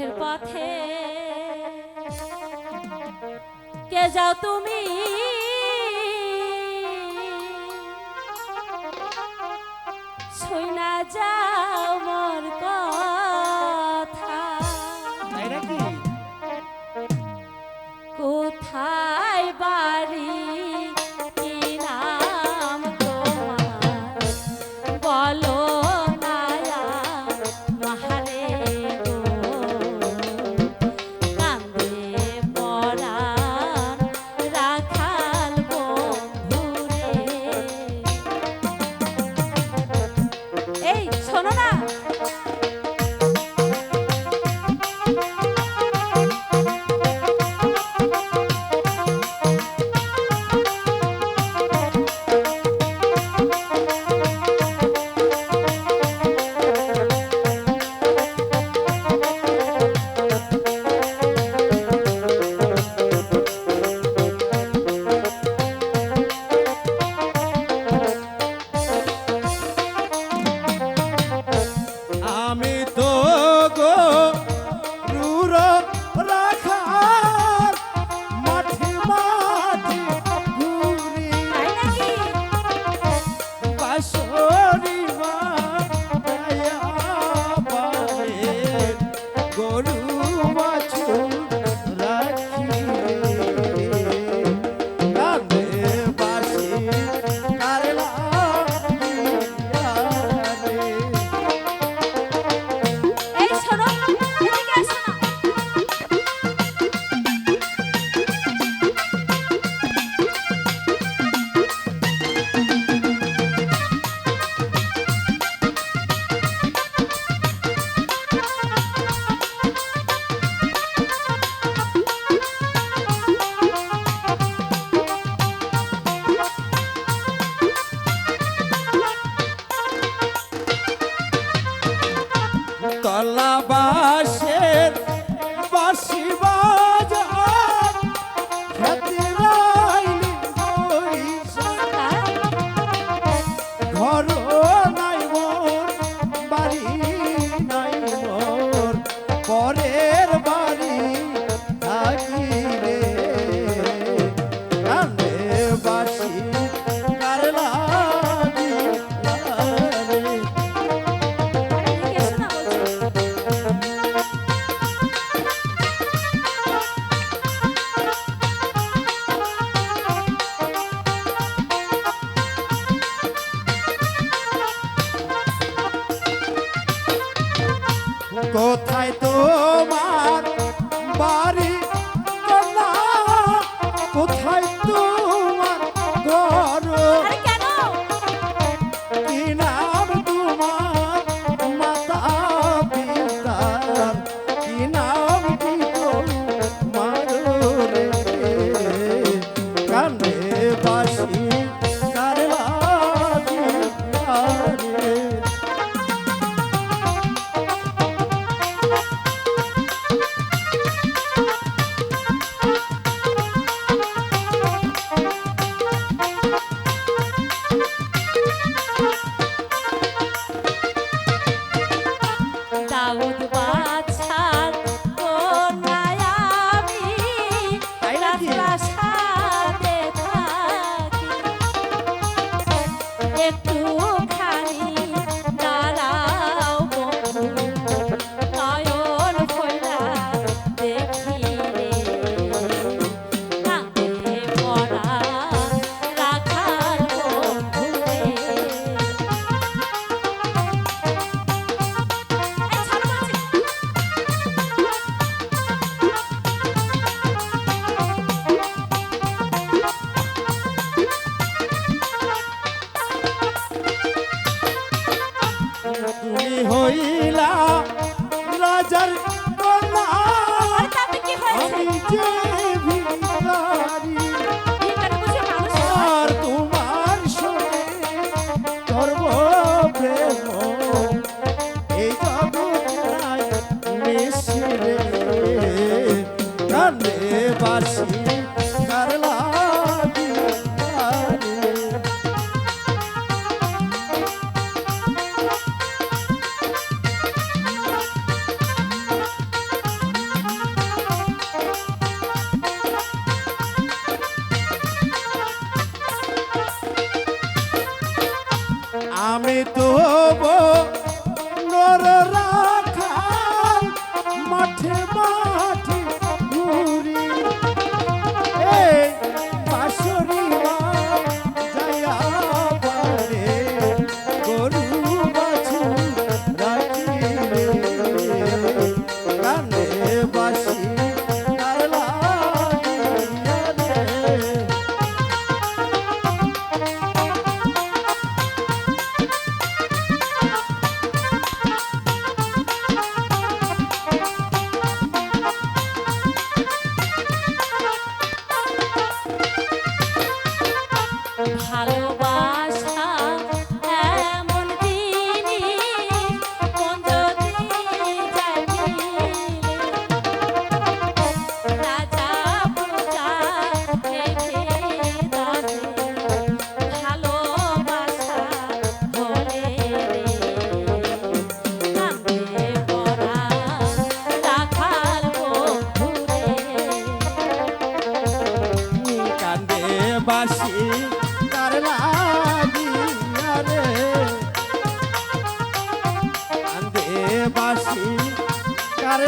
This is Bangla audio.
দুঃখের পথে। কে যাও তুমি? ছুই না যাও। কোথায় তোমার আমি তবু বাসি তার লাগিয়া রে কান্দে বাসি লাগিয়া